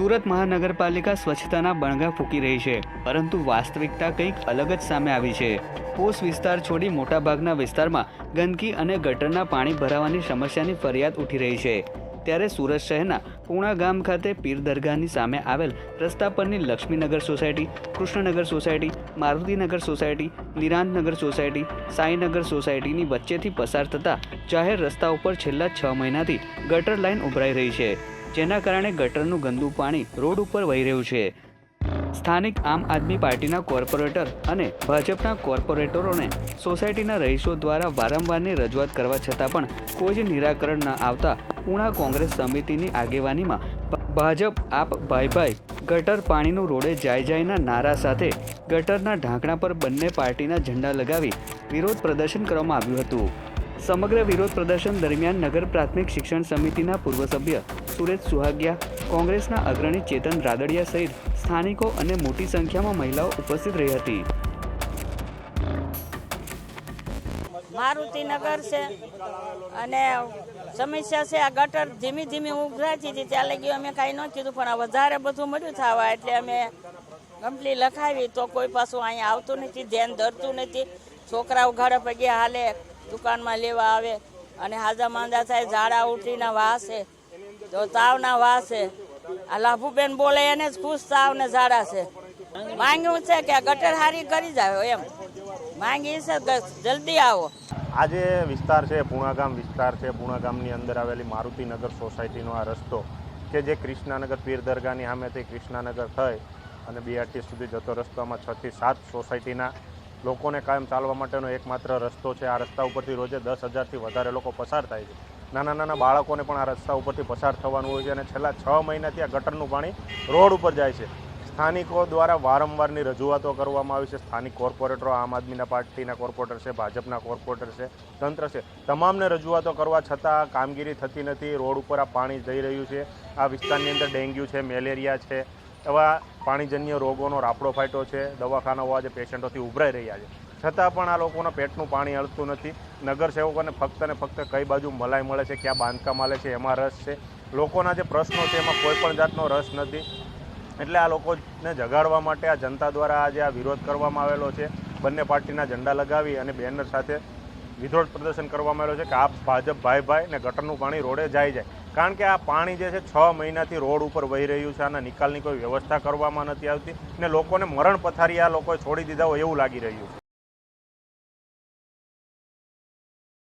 સુરત મહાનગરપાલિકા સ્વચ્છતાના બણગા ફૂંકી રહી છે, પરંતુ વાસ્તવિકતા કંઈક અલગ જ સામે આવી છે. પોસ વિસ્તાર છોડી મોટાભાગના વિસ્તારમાં ગંદકી અને ગટરના પાણી ભરાવાની સમસ્યાની ફરિયાદ ઉઠી રહી છે. ત્યારે સુરત શહેરના પૂણા ગામ ખાતે પીર દરગાહની સામે આવેલ રસ્તા પરની Laxminagar society, Krishnanagar society, Marutinagar society, Nirantnagar society, Sainagar સોસાયટીની વચ્ચેથી પસાર થતા જાહેર રસ્તા ઉપર છેલ્લા છ મહિનાથી ગટર લાઇન ઉભરાઈ રહી છે. જેના કારણે ગટરનું ગંદુ પાણી રોડ ઉપર વહી રહ્યું છે. સ્થાનિક આમ આદમી પાર્ટીના કોર્પોરેટર અને ભાજપના કોર્પોરેટરોને સોસાયટીના રહીશો દ્વારા વારંવારની રજૂઆત કરવા છતાં પણ કોઈ જ નિરાકરણ ન આવતા પૂણા કોંગ્રેસ સમિતિની આગેવાનીમાં ભાજપ આપ ભાઈ ભાઈ ગટર પાણીનું રોડે જાય જાયના નારા સાથે ગટરના ઢાંકણા પર બંને પાર્ટીના ઝંડા લગાવી વિરોધ પ્રદર્શન કરવામાં આવ્યું હતું. સમગ્ર વિરોધ પ્રદર્શન દરમિયાન નગર પ્રાથમિક શિક્ષણ સમિતિના પૂર્વ સભ્ય સુરેશ સુહાગિયા, કોંગ્રેસના અગ્રણી ચેતન રાદડિયા સહિત સ્થાનિકો અને મોટી સંખ્યામાં મહિલાઓ ઉપસ્થિત રહી હતી. મારુતિનગર છે અને સમસ્યા છે, આ ગટર ધીમી ધીમી ઉભરાતી હતી, ત્યાં લગી અમે કાંઈ ન કીધું, પણ આ વધારે બધું મળ્યું થવા એટલે અમે કંપની લખાવી, તો કોઈ પાછું અહીંયા આવતું નથી, ધ્યાન ધરતું નથી. છોકરાઓ ઘરે પગે હાલે દુકાનમાં લેવા આવે અને હાજા માંદા થાય, ઝાડા ઉઠીના વાસે તો તાવના વાસે. આ લાભુબેન બોલે એને જ ખુશ તાવ ને ઝાડા છે. માંગ્યું છે કે ગટર હારી કરી જાવ એમ. માંગી છે જલ્દી આવો. આ જે વિસ્તાર છે પૂણાગામ વિસ્તાર છે પૂણાગામની અંદર આવેલી મારુતિનગર સોસાયટીનો આ રસ્તો કે જે કૃષ્ણાનગર પીર દરગાહની સામેથી કૃષ્ણાનગર થઈ અને બીઆરટી સુધી જતો રસ્તામાં છથી સાત સોસાયટીના લોકોને કાયમ ચાલવા માટેનો એકમાત્ર રસ્તો છે. આ રસ્તા ઉપરથી રોજે દસ હજારથી વધારે લોકો પસાર થાય છે. નાના નાના બાળકોને પણ આ રસ્તા ઉપરથી પસાર થવાનું હોય છે અને છેલ્લા છ મહિનાથી આ ગટરનું પાણી રોડ ઉપર જાય છે. સ્થાનિકો દ્વારા વારંવારની રજૂઆતો કરવામાં આવી છે. સ્થાનિક કોર્પોરેટરો, આમ આદમીના પાર્ટીના કોર્પોરેટર છે, ભાજપના કોર્પોરેટર છે, તંત્ર છે, તમામને રજૂઆતો કરવા છતાં કામગીરી થતી નથી. રોડ ઉપર આ પાણી જઈ રહ્યું છે. આ વિસ્તારની અંદર ડેન્ગ્યુ છે, મેલેરિયા છે એવા પાણીજન્ય રોગોનો રાફડો ફાટ્યો છે, દવાખાનાઓ આજે પેશન્ટોથી ઉભરાઈ રહ્યા છે. છતાં પણ આ લોકોના પેટનું પાણી અડતું નથી. નગરસેવકોને ફક્ત ને ફક્ત કઈ બાજુ મલાઈ મળે છે, ક્યાં બાંધકામ હાલે છે, એમાં રસ છે. લોકોના જે પ્રશ્નો છે, એમાં કોઈ પણ જાતનો રસ નથી. એટલે આ લોકોને જગાડવા માટે આ જનતા દ્વારા આજે આ વિરોધ કરવામાં આવેલો છે. બંને પાર્ટીના ઝંડા લગાવી અને બેનર સાથે વિરોધ પ્રદર્શન કરવામાં આવેલો છે કે આ ભાજપ ભાઈ ભાઈ ને ગટરનું પાણી રોડે જાય જાય. કારણ કે આ પાણી જે છે છ મહિનાથી રોડ ઉપર વહી રહ્યું છે આના નિકાલની કોઈ વ્યવસ્થા કરવામાં નથી આવતી ને લોકોને મરણ પથારી આ લોકોએ છોડી દીધા હોય એવું લાગી રહ્યું છે.